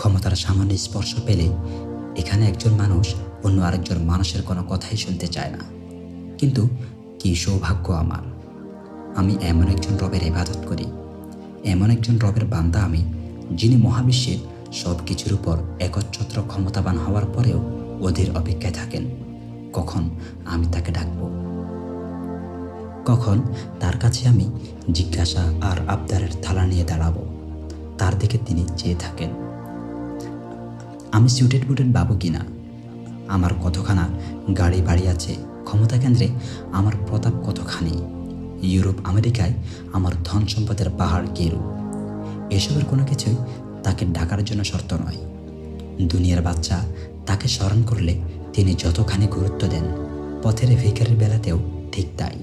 ক্ষমতার সামান্য স্পর্শ পেলে এখানে একজন মানুষ অন্য আরেকজন মানুষের কোনো কথাই শুনতে চায় না। কিন্তু কী সৌভাগ্য আমার। আমি এমন একজন রবের ইবাদত করি। এমন একজন রবের বান্দা আমি, যিনি মহাবিশ্বের সব কিছুর উপর একচ্ছত্র ক্ষমতাবান হওয়ার পরেও অধীর অপেক্ষায় থাকেন। কখন আমি তাকে ডাকব? কখন তার কাছে আমি জিজ্ঞাসা আর আবদারের থালা নিয়ে দাঁড়াবো। তার দিকে তিনি চেয়ে থাকেন। আমি সুটেড বুটেড বাবু কিনা আমার কতখানা গাড়ি বাড়ি আছে? ক্ষমতা কেন্দ্রে আমার প্রতাপ কতখানি? ইউরোপ, আমেরিকায় আমার ধন সম্পদের পাহাড় কেরু? এসবের কোনো কিছুই তাকে ডাকার জন্য শর্ত নয়। দুনিয়ার বাচ্চা তাকে স্মরণ করলে তিনি যতখানি গুরুত্ব দেন, পথের ভিকারের বেলাতেও ঠিক তাই।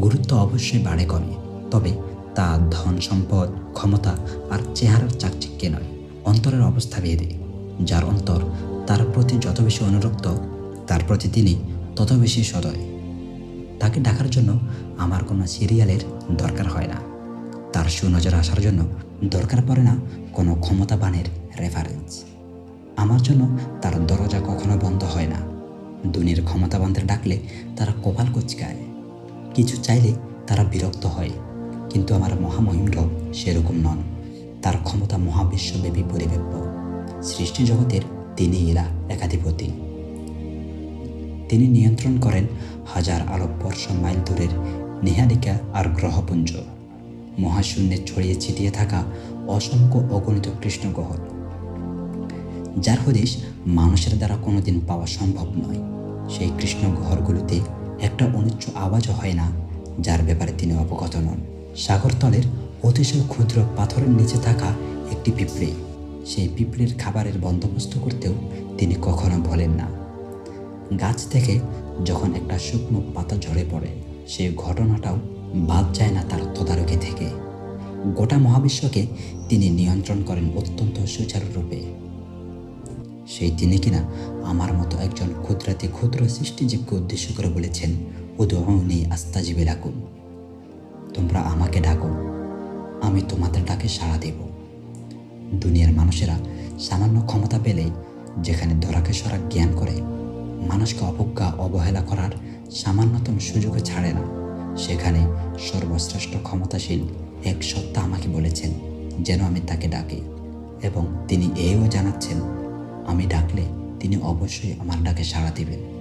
গুরুত্ব অবশ্যই বাড়ে কমে, তবে তা ধন সম্পদ, ক্ষমতা আর চেহারার চাকচিক্যে নয়, অন্তরের অবস্থা ভেদে। যার অন্তর তার প্রতি যত বেশি অনুরক্ত, তার প্রতি তিনি তত বেশি সদয়। তাকে ডাকার জন্য আমার কোনো সিরিয়ালের দরকার হয় না। তার সুনজর আসার জন্য দরকার পড়ে না কোনো ক্ষমতাবানের রেফারেন্স আমার জন্য তার দরজা কখনো বন্ধ হয় না। দুনিয়ার ক্ষমতাবানদের ডাকলে তারা কপাল কুচকায়। কিছু চাইলে তারা বিরক্ত হয়, কিন্তু আমার মহামহিম সেরকম নন। তার ক্ষমতা মহাবিশ্বব্যাপী পরিব্যাপ্য সৃষ্টি জগতের তিনি ইলা একাধিপতি। তিনি নিয়ন্ত্রণ করেন হাজার আলোকবর্ষ মাইল দূরের নিহারিকা আর গ্রহপুঞ্জ। মহাশূন্যে ছড়িয়ে ছিটিয়ে থাকা অসংখ্য অগণিত কৃষ্ণগহর যার হদিশ মানুষের দ্বারা কোনোদিন পাওয়া সম্ভব নয়। সেই কৃষ্ণগহরগুলোতে একটা অনুচ্চ আওয়াজও হয় না, যার ব্যাপারে তিনি অবগত নন। সাগরতলের অতিশয় ক্ষুদ্র পাথরের নিচে থাকা একটি পিঁপড়ে। সেই পিঁপড়ের খাবারের বন্দোবস্ত করতেও তিনি কখনো বলেন না। গাছ থেকে যখন একটা শুকনো পাতা ঝরে পড়ে সেই ঘটনাটাও বাদ যায় না তার তদারকি থেকে। গোটা মহাবিশ্বকে তিনি নিয়ন্ত্রণ করেন অত্যন্ত সুচারুরূপে। সেই তিনি কিনা আমার মতো একজন ক্ষুদ্রাতি ক্ষুদ্র সৃষ্টিজীবকে উদ্দেশ্য করে বলেছেন উদয়নি আস্তাজীবে ডাকুন তোমরা আমাকে ডাকো। আমি তোমাদের ডাকে সাড়া দেব। দুনিয়ার মানুষেরা সামান্য ক্ষমতা পেলেই যেখানে ধরাকে সরা জ্ঞান করে, মানুষকে অবজ্ঞা, অবহেলা করার সামান্যতম সুযোগও ছাড়ে না। সেখানে সর্বশ্রেষ্ঠ ক্ষমতাশীল এক সত্তা আমাকে বলেছেন যেন আমি তাকে ডাকি এবং তিনি এও জানাচ্ছেন, আমি ডাকলে তিনি অবশ্যই আমার ডাকে সাড়া দিবেন।